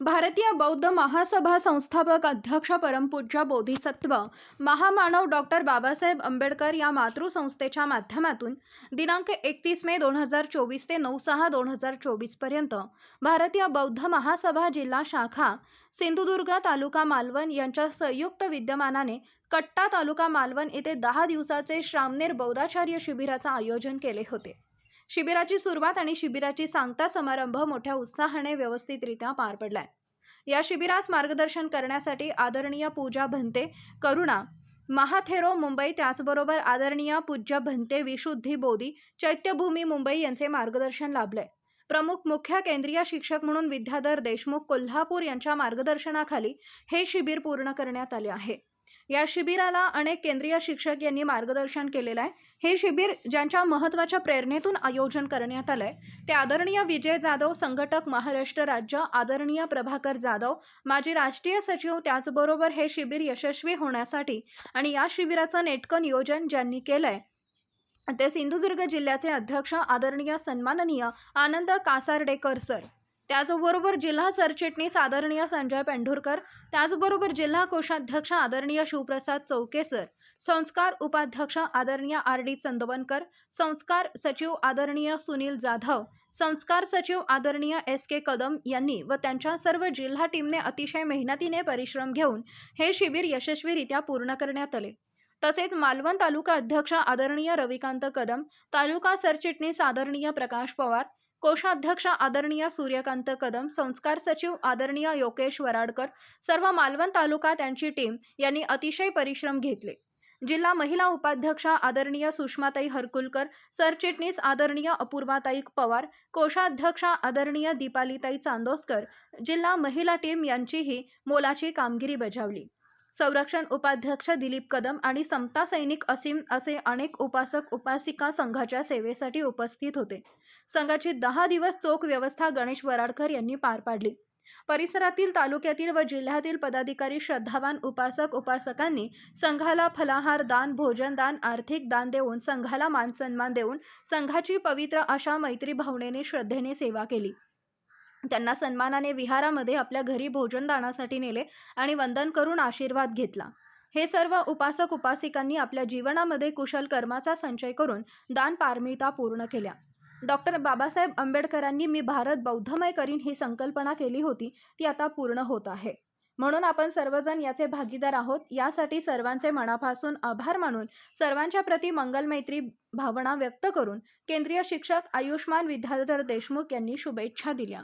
भारतीय बौद्ध महासभा संस्थापक अध्यक्ष परमपूज्य बोधिसत्व महामानव डॉक्टर बाबासाहेब आंबेडकर या मातृसंस्थेच्या माध्यमातून दिनांक एकतीस मे दोन हजार चोवीस ते नऊ सहा दोन हजार चोवीसपर्यंत भारतीय बौद्ध महासभा जिल्हा शाखा सिंधुदुर्ग तालुका मालवण यांच्या संयुक्त विद्यमानाने कट्टा तालुका मालवण येथे दहा दिवसाचे श्रामनेर बौद्धाचार्य शिबिराचे आयोजन केले होते. शिबिराची सुरुवात आणि शिबिराची सांगता समारंभ मोठ्या उत्साहाने व्यवस्थितरित्या पार पडलाय. या शिबिरास मार्गदर्शन करण्यासाठी आदरणीय पूजा भंते करुणा महाथेरो मुंबई त्याचबरोबर आदरणीय पूज्य भंते विशुद्धी बोधी चैत्यभूमी मुंबई यांचे मार्गदर्शन लाभले प्रमुख मुख्य केंद्रीय शिक्षक म्हणून विद्याधर देशमुख कोल्हापूर यांच्या मार्गदर्शनाखाली हे शिबिर पूर्ण करण्यात आले आहे. या शिबिराला अनेक केंद्रीय शिक्षक यांनी मार्गदर्शन केलेलं आहे. हे शिबिर ज्यांच्या महत्त्वाच्या प्रेरणेतून आयोजन करण्यात आलं आहे ते आदरणीय विजय जाधव संघटक महाराष्ट्र राज्य आदरणीय प्रभाकर जाधव माजी राष्ट्रीय सचिव त्याचबरोबर हे शिबिर यशस्वी होण्यासाठी आणि या शिबिराचं नेटकं नियोजन ज्यांनी केलंय ते सिंधुदुर्ग जिल्ह्याचे अध्यक्ष आदरणीय सन्माननीय आनंद कासारडेकर सर. त्याचबरोबर जिल्हा सरचिटणीस आदरणीय संजय पेंढुरकर त्याचबरोबर जिल्हा कोषाध्यक्ष आदरणीय शिवप्रसाद चौकेसर संस्कार उपाध्यक्ष आदरणीय आर डी चंदवनकर संस्कार सचिव आदरणीय सुनील जाधव संस्कार सचिव आदरणीय एस के कदम यांनी व त्यांच्या सर्व जिल्हा टीमने अतिशय मेहनतीने परिश्रम घेऊन हे शिबिर यशस्वीरित्या पूर्ण करण्यात आले. तसेच मालवण तालुका अध्यक्ष आदरणीय रविकांत कदम तालुका सरचिटणीस आदरणीय प्रकाश पवार कोषाध्यक्ष आदरणीय सूर्यकांत कदम संस्कार सचिव आदरणीय योकेश वराडकर सर्व मालवण तालुका त्यांची टीम यांनी अतिशय परिश्रम घेतले. जिल्हा महिला उपाध्यक्ष आदरणीय सुषमाताई हरकुलकर सरचिटणीस आदरणीय अपूर्वाताई पवार कोषाध्यक्ष आदरणीय दीपालीताई चांदोसकर जिल्हा महिला टीम यांचीही मोलाची कामगिरी बजावली. संरक्षण उपाध्यक्ष दिलीप कदम आणि समता सैनिक असीम असे अनेक उपासक उपासिका संघाच्या सेवेसाठी उपस्थित होते. संघाची दहा दिवस चोख व्यवस्था गणेश वराडकर यांनी पार पाडली. परिसरातील तालुक्यातील व जिल्ह्यातील पदाधिकारी श्रद्धावान उपासक उपासकांनी संघाला फलाहार दान भोजन दान आर्थिक दान देऊन संघाला मानसन्मान देऊन संघाची पवित्र अशा मैत्री भावनेने श्रद्धेने सेवा केली. त्यांना सन्मानाने विहारामध्ये आपल्या घरी भोजनदानासाठी नेले आणि वंदन करून आशीर्वाद घेतला. हे सर्व उपासक उपासिकांनी आपल्या जीवनामध्ये कुशल कर्माचा संचय करून दान पारमिता पूर्ण केल्या. डॉक्टर बाबासाहेब आंबेडकरांनी मी भारत बौद्धमय करीन ही संकल्पना केली होती ती आता पूर्ण होत आहे. म्हणून आपण सर्वजण याचे भागीदार आहोत यासाठी सर्वांचे मनापासून आभार मानून सर्वांच्या प्रती मंगलमैत्री भावना व्यक्त करून केंद्रीय शिक्षक आयुष्मान विद्याधर देशमुख यांनी शुभेच्छा दिल्या.